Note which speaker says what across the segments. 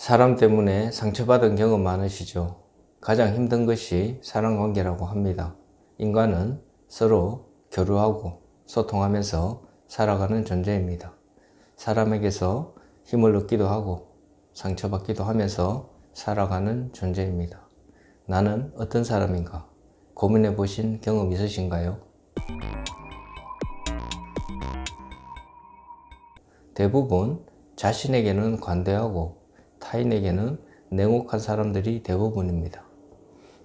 Speaker 1: 사람 때문에 상처받은 경험 많으시죠? 가장 힘든 것이 사람 관계라고 합니다. 인간은 서로 교류하고 소통하면서 살아가는 존재입니다. 사람에게서 힘을 얻기도 하고 상처받기도 하면서 살아가는 존재입니다. 나는 어떤 사람인가? 고민해 보신 경험 있으신가요? 대부분 자신에게는 관대하고 타인에게는 냉혹한 사람들이 대부분입니다.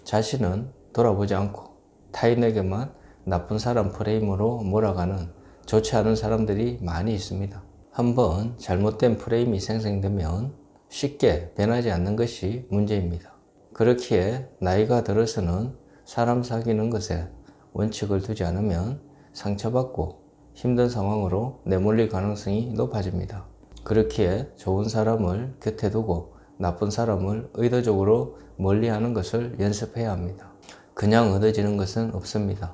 Speaker 1: 자신은 돌아보지 않고 타인에게만 나쁜 사람 프레임으로 몰아가는 좋지 않은 사람들이 많이 있습니다. 한번 잘못된 프레임이 생성되면 쉽게 변하지 않는 것이 문제입니다. 그렇기에 나이가 들어서는 사람 사귀는 것에 원칙을 두지 않으면 상처받고 힘든 상황으로 내몰릴 가능성이 높아집니다. 그렇기에 좋은 사람을 곁에 두고 나쁜 사람을 의도적으로 멀리하는 것을 연습해야 합니다. 그냥 얻어지는 것은 없습니다.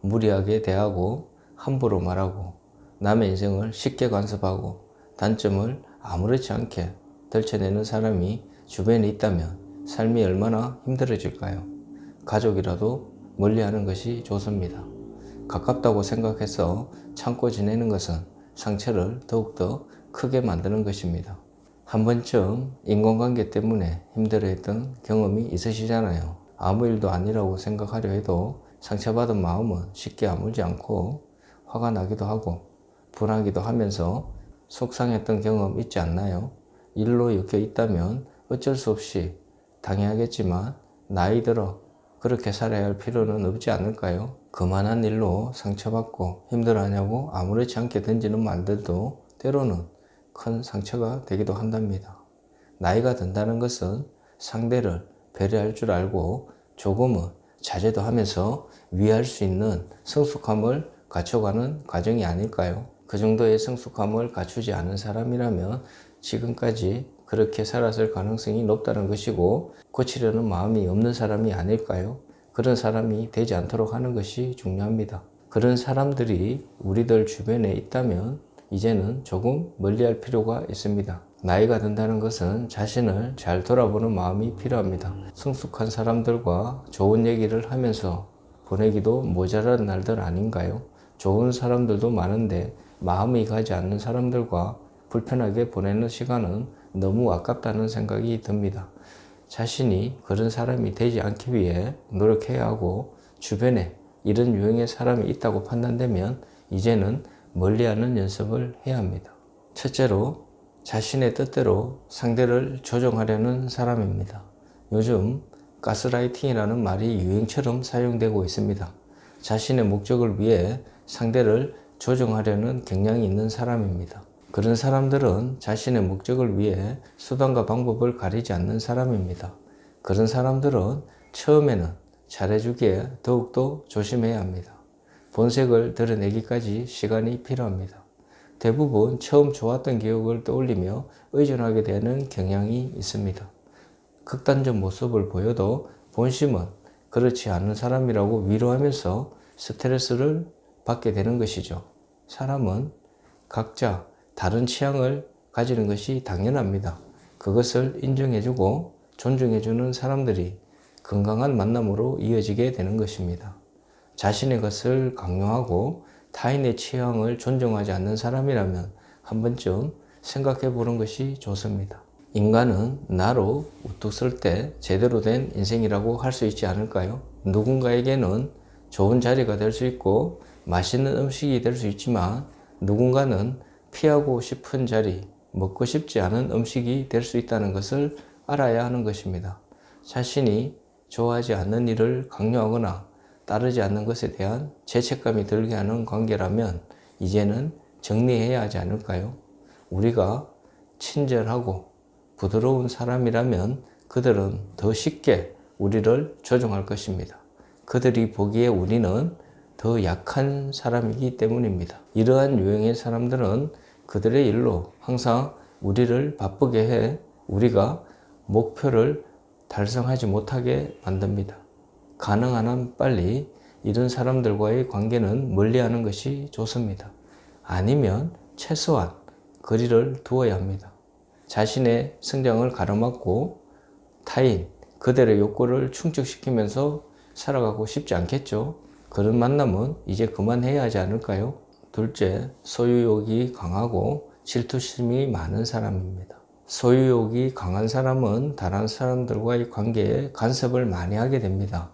Speaker 1: 무리하게 대하고 함부로 말하고 남의 인생을 쉽게 간섭하고 단점을 아무렇지 않게 들춰내는 사람이 주변에 있다면 삶이 얼마나 힘들어질까요? 가족이라도 멀리하는 것이 좋습니다. 가깝다고 생각해서 참고 지내는 것은 상처를 더욱더 크게 만드는 것입니다. 한 번쯤 인간관계 때문에 힘들어했던 경험이 있으시잖아요. 아무 일도 아니라고 생각하려 해도 상처받은 마음은 쉽게 아물지 않고 화가 나기도 하고 분하기도 하면서 속상했던 경험 있지 않나요? 일로 엮여 있다면 어쩔 수 없이 당해야겠지만 나이 들어 그렇게 살아야 할 필요는 없지 않을까요? 그만한 일로 상처받고 힘들어하냐고 아무렇지 않게 던지는 말들도 때로는 큰 상처가 되기도 한답니다. 나이가 든다는 것은 상대를 배려할 줄 알고 조금은 자제도 하면서 위할 수 있는 성숙함을 갖춰가는 과정이 아닐까요? 그 정도의 성숙함을 갖추지 않은 사람이라면 지금까지 그렇게 살았을 가능성이 높다는 것이고 고치려는 마음이 없는 사람이 아닐까요? 그런 사람이 되지 않도록 하는 것이 중요합니다. 그런 사람들이 우리들 주변에 있다면 이제는 조금 멀리할 필요가 있습니다. 나이가 든다는 것은 자신을 잘 돌아보는 마음이 필요합니다. 성숙한 사람들과 좋은 얘기를 하면서 보내기도 모자란 날들 아닌가요? 좋은 사람들도 많은데 마음이 가지 않는 사람들과 불편하게 보내는 시간은 너무 아깝다는 생각이 듭니다. 자신이 그런 사람이 되지 않기 위해 노력해야 하고 주변에 이런 유형의 사람이 있다고 판단되면 이제는 멀리하는 연습을 해야 합니다. 첫째로 자신의 뜻대로 상대를 조정하려는 사람입니다. 요즘 가스라이팅이라는 말이 유행처럼 사용되고 있습니다. 자신의 목적을 위해 상대를 조정하려는 경향이 있는 사람입니다. 그런 사람들은 자신의 목적을 위해 수단과 방법을 가리지 않는 사람입니다. 그런 사람들은 처음에는 잘해주기에 더욱더 조심해야 합니다. 본색을 드러내기까지 시간이 필요합니다. 대부분 처음 좋았던 기억을 떠올리며 의존하게 되는 경향이 있습니다. 극단적 모습을 보여도 본심은 그렇지 않은 사람이라고 위로하면서 스트레스를 받게 되는 것이죠. 사람은 각자 다른 취향을 가지는 것이 당연합니다. 그것을 인정해주고 존중해주는 사람들이 건강한 만남으로 이어지게 되는 것입니다. 자신의 것을 강요하고 타인의 취향을 존중하지 않는 사람이라면 한 번쯤 생각해 보는 것이 좋습니다. 인간은 나로 우뚝 설 때 제대로 된 인생이라고 할 수 있지 않을까요? 누군가에게는 좋은 자리가 될 수 있고 맛있는 음식이 될 수 있지만 누군가는 피하고 싶은 자리, 먹고 싶지 않은 음식이 될 수 있다는 것을 알아야 하는 것입니다. 자신이 좋아하지 않는 일을 강요하거나 따르지 않는 것에 대한 죄책감이 들게 하는 관계라면 이제는 정리해야 하지 않을까요? 우리가 친절하고 부드러운 사람이라면 그들은 더 쉽게 우리를 조종할 것입니다. 그들이 보기에 우리는 더 약한 사람이기 때문입니다. 이러한 유형의 사람들은 그들의 일로 항상 우리를 바쁘게 해 우리가 목표를 달성하지 못하게 만듭니다. 가능한 한 빨리 이런 사람들과의 관계는 멀리하는 것이 좋습니다. 아니면 최소한 거리를 두어야 합니다. 자신의 성장을 가로막고 타인, 그들의 욕구를 충족시키면서 살아가고 싶지 않겠죠. 그런 만남은 이제 그만해야 하지 않을까요? 둘째, 소유욕이 강하고 질투심이 많은 사람입니다. 소유욕이 강한 사람은 다른 사람들과의 관계에 간섭을 많이 하게 됩니다.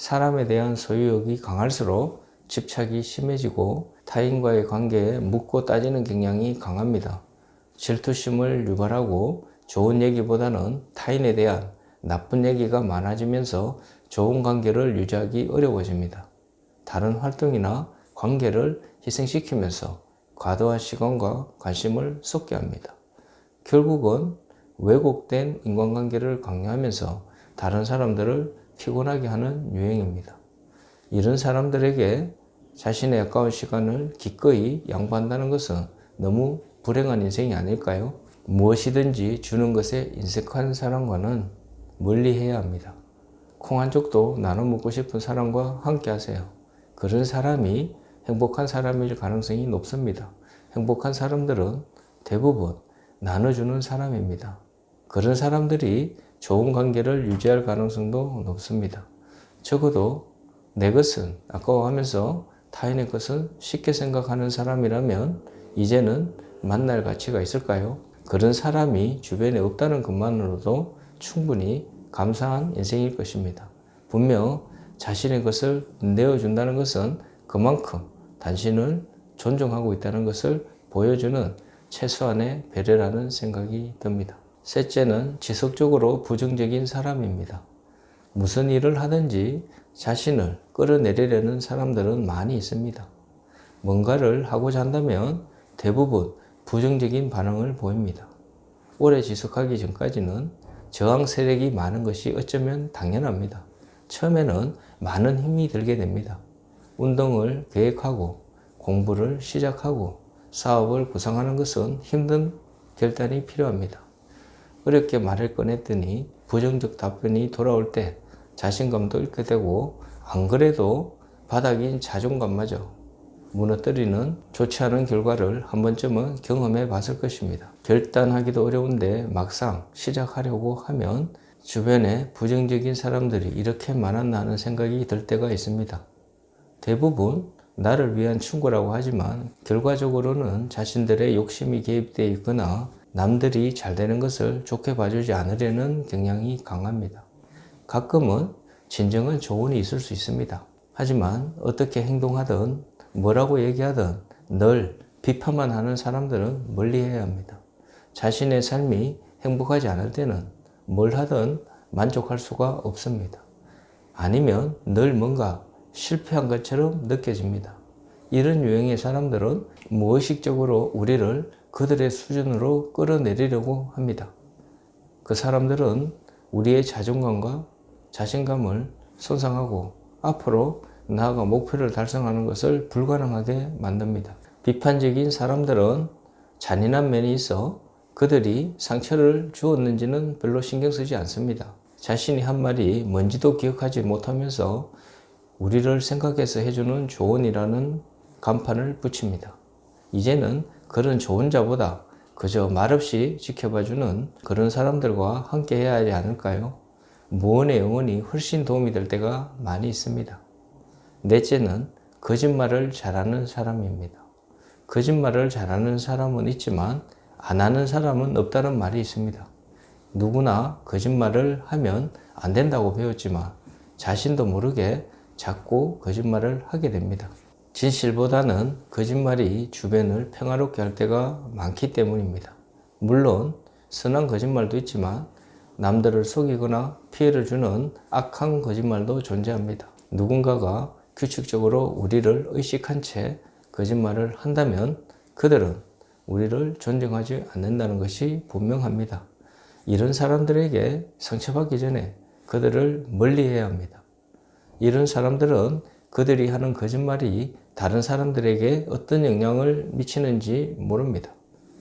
Speaker 1: 사람에 대한 소유욕이 강할수록 집착이 심해지고 타인과의 관계에 묻고 따지는 경향이 강합니다. 질투심을 유발하고 좋은 얘기보다는 타인에 대한 나쁜 얘기가 많아지면서 좋은 관계를 유지하기 어려워집니다. 다른 활동이나 관계를 희생시키면서 과도한 시간과 관심을 쏟게 합니다. 결국은 왜곡된 인간관계를 강요하면서 다른 사람들을 피곤하게 하는 유행입니다. 이런 사람들에게 자신의 아까운 시간을 기꺼이 양보한다는 것은 너무 불행한 인생이 아닐까요? 무엇이든지 주는 것에 인색한 사람과는 멀리 해야 합니다. 콩 한 쪽도 나눠 먹고 싶은 사람과 함께 하세요. 그런 사람이 행복한 사람일 가능성이 높습니다. 행복한 사람들은 대부분 나눠주는 사람입니다. 그런 사람들이 좋은 관계를 유지할 가능성도 높습니다. 적어도 내 것은 아까워하면서 타인의 것은 쉽게 생각하는 사람이라면 이제는 만날 가치가 있을까요? 그런 사람이 주변에 없다는 것만으로도 충분히 감사한 인생일 것입니다. 분명 자신의 것을 내어준다는 것은 그만큼 당신을 존중하고 있다는 것을 보여주는 최소한의 배려라는 생각이 듭니다. 셋째는 지속적으로 부정적인 사람입니다. 무슨 일을 하든지 자신을 끌어내리려는 사람들은 많이 있습니다. 뭔가를 하고자 한다면 대부분 부정적인 반응을 보입니다. 오래 지속하기 전까지는 저항 세력이 많은 것이 어쩌면 당연합니다. 처음에는 많은 힘이 들게 됩니다. 운동을 계획하고 공부를 시작하고 사업을 구상하는 것은 힘든 결단이 필요합니다. 어렵게 말을 꺼냈더니 부정적 답변이 돌아올 때 자신감도 잃게 되고 안 그래도 바닥인 자존감마저 무너뜨리는 좋지 않은 결과를 한 번쯤은 경험해 봤을 것입니다. 결단하기도 어려운데 막상 시작하려고 하면 주변에 부정적인 사람들이 이렇게 많았나 하는 생각이 들 때가 있습니다. 대부분 나를 위한 충고라고 하지만 결과적으로는 자신들의 욕심이 개입되어 있거나 남들이 잘 되는 것을 좋게 봐주지 않으려는 경향이 강합니다. 가끔은 진정한 조언이 있을 수 있습니다. 하지만 어떻게 행동하든 뭐라고 얘기하든 늘 비판만 하는 사람들은 멀리 해야 합니다. 자신의 삶이 행복하지 않을 때는 뭘 하든 만족할 수가 없습니다. 아니면 늘 뭔가 실패한 것처럼 느껴집니다. 이런 유형의 사람들은 무의식적으로 우리를 그들의 수준으로 끌어내리려고 합니다. 그 사람들은 우리의 자존감과 자신감을 손상하고 앞으로 나아가 목표를 달성하는 것을 불가능하게 만듭니다. 비판적인 사람들은 잔인한 면이 있어 그들이 상처를 주었는지는 별로 신경 쓰지 않습니다. 자신이 한 말이 뭔지도 기억하지 못하면서 우리를 생각해서 해주는 조언이라는 간판을 붙입니다. 이제는 그런 좋은 자보다 그저 말없이 지켜봐주는 그런 사람들과 함께 해야 하지 않을까요? 무언의 영혼이 훨씬 도움이 될 때가 많이 있습니다. 넷째는 거짓말을 잘하는 사람입니다. 거짓말을 잘하는 사람은 있지만 안 하는 사람은 없다는 말이 있습니다. 누구나 거짓말을 하면 안 된다고 배웠지만 자신도 모르게 자꾸 거짓말을 하게 됩니다. 진실보다는 거짓말이 주변을 평화롭게 할 때가 많기 때문입니다. 물론 선한 거짓말도 있지만 남들을 속이거나 피해를 주는 악한 거짓말도 존재합니다. 누군가가 규칙적으로 우리를 의식한 채 거짓말을 한다면 그들은 우리를 존중하지 않는다는 것이 분명합니다. 이런 사람들에게 상처받기 전에 그들을 멀리 해야 합니다. 이런 사람들은 그들이 하는 거짓말이 다른 사람들에게 어떤 영향을 미치는지 모릅니다.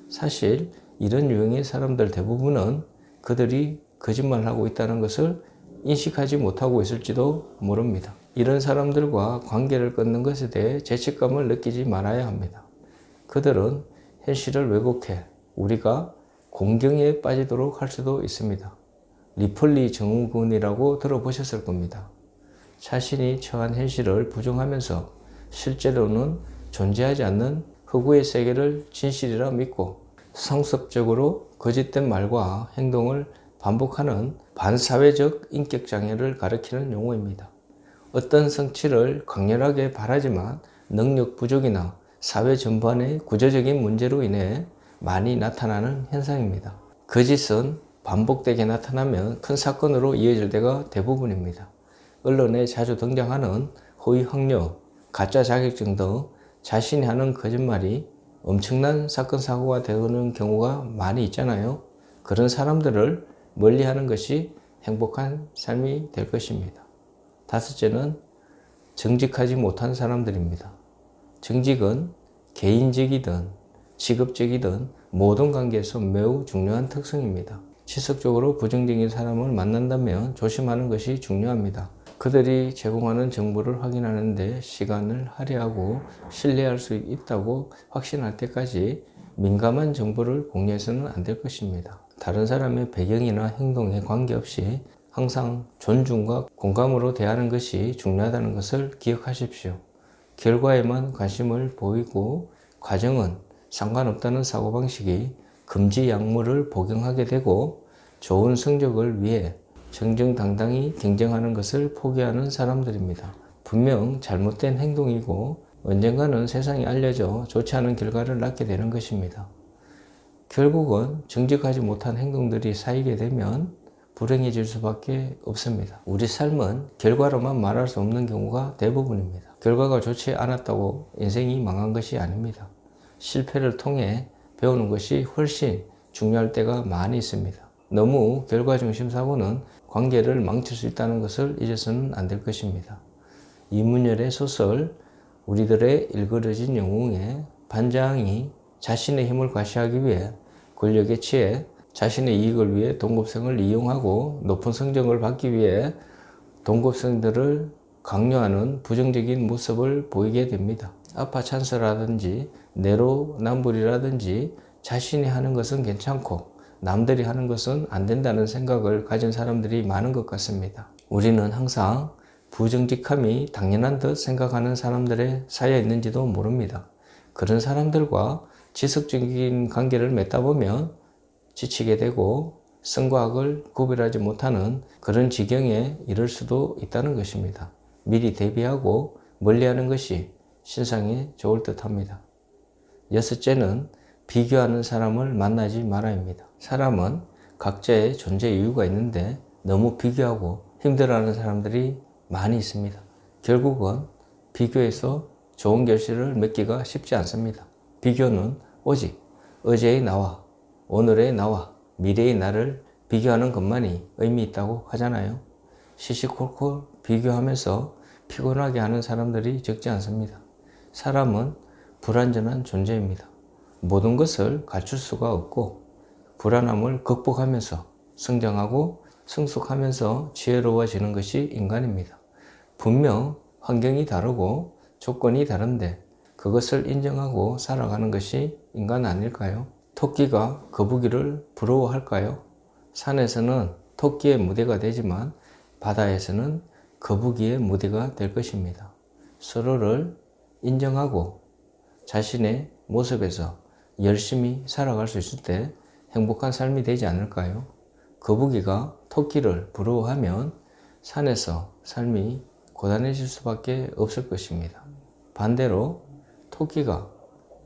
Speaker 1: 사실 이런 유형의 사람들 대부분은 그들이 거짓말하고 있다는 것을 인식하지 못하고 있을지도 모릅니다. 이런 사람들과 관계를 끊는 것에 대해 죄책감을 느끼지 말아야 합니다. 그들은 현실을 왜곡해 우리가 공경에 빠지도록 할 수도 있습니다. 리플리 증후군이라고 들어보셨을 겁니다. 자신이 처한 현실을 부정하면서 실제로는 존재하지 않는 흑우의 세계를 진실이라 믿고 상습적으로 거짓된 말과 행동을 반복하는 반사회적 인격 장애를 가리키는 용어입니다. 어떤 성취를 강렬하게 바라지만 능력 부족이나 사회 전반의 구조적인 문제로 인해 많이 나타나는 현상입니다. 거짓은 반복되게 나타나면 큰 사건으로 이어질 때가 대부분입니다. 언론에 자주 등장하는 허위 학력, 가짜 자격증 등 자신이 하는 거짓말이 엄청난 사건 사고가 되는 경우가 많이 있잖아요. 그런 사람들을 멀리하는 것이 행복한 삶이 될 것입니다. 다섯째는 정직하지 못한 사람들입니다. 정직은 개인적이든 직업적이든 모든 관계에서 매우 중요한 특성입니다. 지속적으로 부정적인 사람을 만난다면 조심하는 것이 중요합니다. 그들이 제공하는 정보를 확인하는 데 시간을 할애하고 신뢰할 수 있다고 확신할 때까지 민감한 정보를 공유해서는 안 될 것입니다. 다른 사람의 배경이나 행동에 관계없이 항상 존중과 공감으로 대하는 것이 중요하다는 것을 기억하십시오. 결과에만 관심을 보이고 과정은 상관없다는 사고방식이 금지 약물을 복용하게 되고 좋은 성적을 위해 정정당당히 경쟁하는 것을 포기하는 사람들입니다. 분명 잘못된 행동이고 언젠가는 세상에 알려져 좋지 않은 결과를 낳게 되는 것입니다. 결국은 정직하지 못한 행동들이 쌓이게 되면 불행해질 수밖에 없습니다. 우리 삶은 결과로만 말할 수 없는 경우가 대부분입니다. 결과가 좋지 않았다고 인생이 망한 것이 아닙니다. 실패를 통해 배우는 것이 훨씬 중요할 때가 많이 있습니다. 너무 결과 중심 사고는 관계를 망칠 수 있다는 것을 잊어서는 안 될 것입니다. 이문열의 소설 우리들의 일그러진 영웅에 반장이 자신의 힘을 과시하기 위해 권력에 취해 자신의 이익을 위해 동급생을 이용하고 높은 성적을 받기 위해 동급생들을 강요하는 부정적인 모습을 보이게 됩니다. 아파 찬스라든지 내로남불이라든지 자신이 하는 것은 괜찮고 남들이 하는 것은 안 된다는 생각을 가진 사람들이 많은 것 같습니다. 우리는 항상 부정직함이 당연한 듯 생각하는 사람들의 사이에 있는지도 모릅니다. 그런 사람들과 지속적인 관계를 맺다 보면 지치게 되고 성과 악을 구별하지 못하는 그런 지경에 이를 수도 있다는 것입니다. 미리 대비하고 멀리하는 것이 신상에 좋을 듯 합니다. 여섯째는 비교하는 사람을 만나지 말아야 합니다. 사람은 각자의 존재 이유가 있는데 너무 비교하고 힘들어하는 사람들이 많이 있습니다. 결국은 비교해서 좋은 결실을 맺기가 쉽지 않습니다. 비교는 오직 어제의 나와 오늘의 나와 미래의 나를 비교하는 것만이 의미 있다고 하잖아요. 시시콜콜 비교하면서 피곤하게 하는 사람들이 적지 않습니다. 사람은 불완전한 존재입니다. 모든 것을 갖출 수가 없고 불안함을 극복하면서 성장하고 성숙하면서 지혜로워지는 것이 인간입니다. 분명 환경이 다르고 조건이 다른데 그것을 인정하고 살아가는 것이 인간 아닐까요? 토끼가 거북이를 부러워할까요? 산에서는 토끼의 무대가 되지만 바다에서는 거북이의 무대가 될 것입니다. 서로를 인정하고 자신의 모습에서 열심히 살아갈 수 있을 때 행복한 삶이 되지 않을까요? 거북이가 토끼를 부러워하면 산에서 삶이 고단해질 수밖에 없을 것입니다. 반대로 토끼가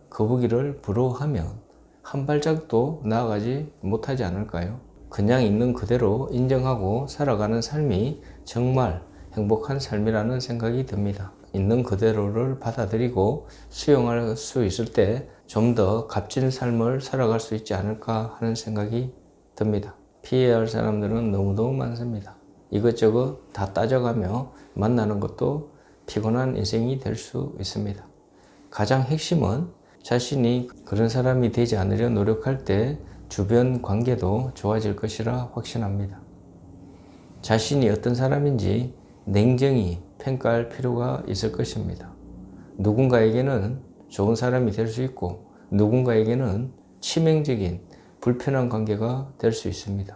Speaker 1: 거북이를 부러워하면 한 발짝도 나아가지 못하지 않을까요? 그냥 있는 그대로 인정하고 살아가는 삶이 정말 행복한 삶이라는 생각이 듭니다. 있는 그대로를 받아들이고 수용할 수 있을 때 좀 더 값진 삶을 살아갈 수 있지 않을까 하는 생각이 듭니다. 피해야 할 사람들은 너무너무 많습니다. 이것저것 다 따져가며 만나는 것도 피곤한 인생이 될 수 있습니다. 가장 핵심은 자신이 그런 사람이 되지 않으려 노력할 때 주변 관계도 좋아질 것이라 확신합니다. 자신이 어떤 사람인지 냉정히 평가할 필요가 있을 것입니다. 누군가에게는 좋은 사람이 될 수 있고 누군가에게는 치명적인 불편한 관계가 될 수 있습니다.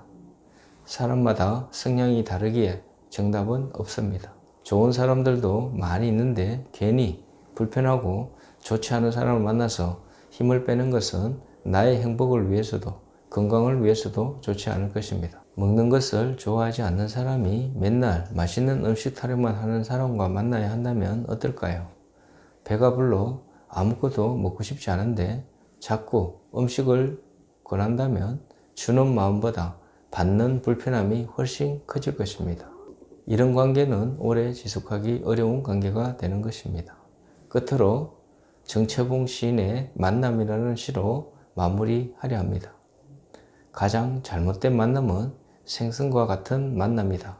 Speaker 1: 사람마다 성향이 다르기에 정답은 없습니다. 좋은 사람들도 많이 있는데 괜히 불편하고 좋지 않은 사람을 만나서 힘을 빼는 것은 나의 행복을 위해서도 건강을 위해서도 좋지 않을 것입니다. 먹는 것을 좋아하지 않는 사람이 맨날 맛있는 음식 타령만 하는 사람과 만나야 한다면 어떨까요? 배가 불러 아무것도 먹고 싶지 않은데 자꾸 음식을 권한다면 주는 마음보다 받는 불편함이 훨씬 커질 것입니다. 이런 관계는 오래 지속하기 어려운 관계가 되는 것입니다. 끝으로 정채봉 시인의 만남이라는 시로 마무리하려 합니다. 가장 잘못된 만남은 생선과 같은 만남이다.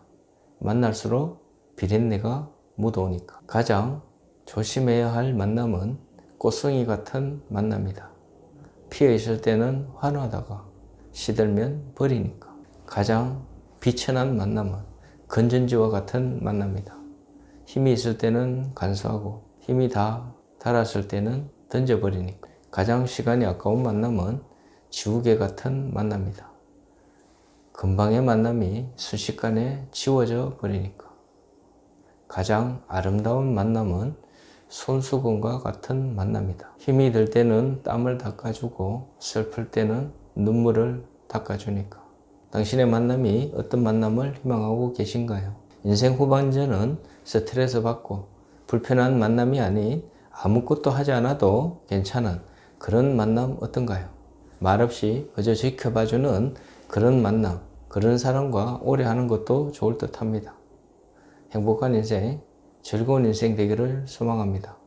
Speaker 1: 만날수록 비린내가 묻어오니까. 가장 조심해야 할 만남은 꽃송이 같은 만남이다. 피어 있을 때는 환하다가 시들면 버리니까. 가장 비천한 만남은 건전지와 같은 만남이다. 힘이 있을 때는 간수하고 힘이 다 달았을 때는 던져버리니까. 가장 시간이 아까운 만남은 지우개 같은 만남이다. 금방의 만남이 순식간에 지워져 버리니까. 가장 아름다운 만남은 손수건과 같은 만남이다. 힘이 들 때는 땀을 닦아주고 슬플 때는 눈물을 닦아주니까. 당신의 만남이 어떤 만남을 희망하고 계신가요? 인생 후반전은 스트레스 받고 불편한 만남이 아닌 아무것도 하지 않아도 괜찮은 그런 만남 어떤가요? 말없이 그저 지켜봐주는 그런 만남, 그런 사람과 오래 하는 것도 좋을 듯 합니다. 행복한 인생, 즐거운 인생 되기를 소망합니다.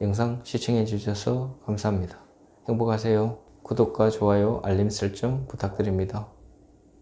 Speaker 1: 영상 시청해 주셔서 감사합니다. 행복하세요. 구독과 좋아요, 알림 설정 부탁드립니다.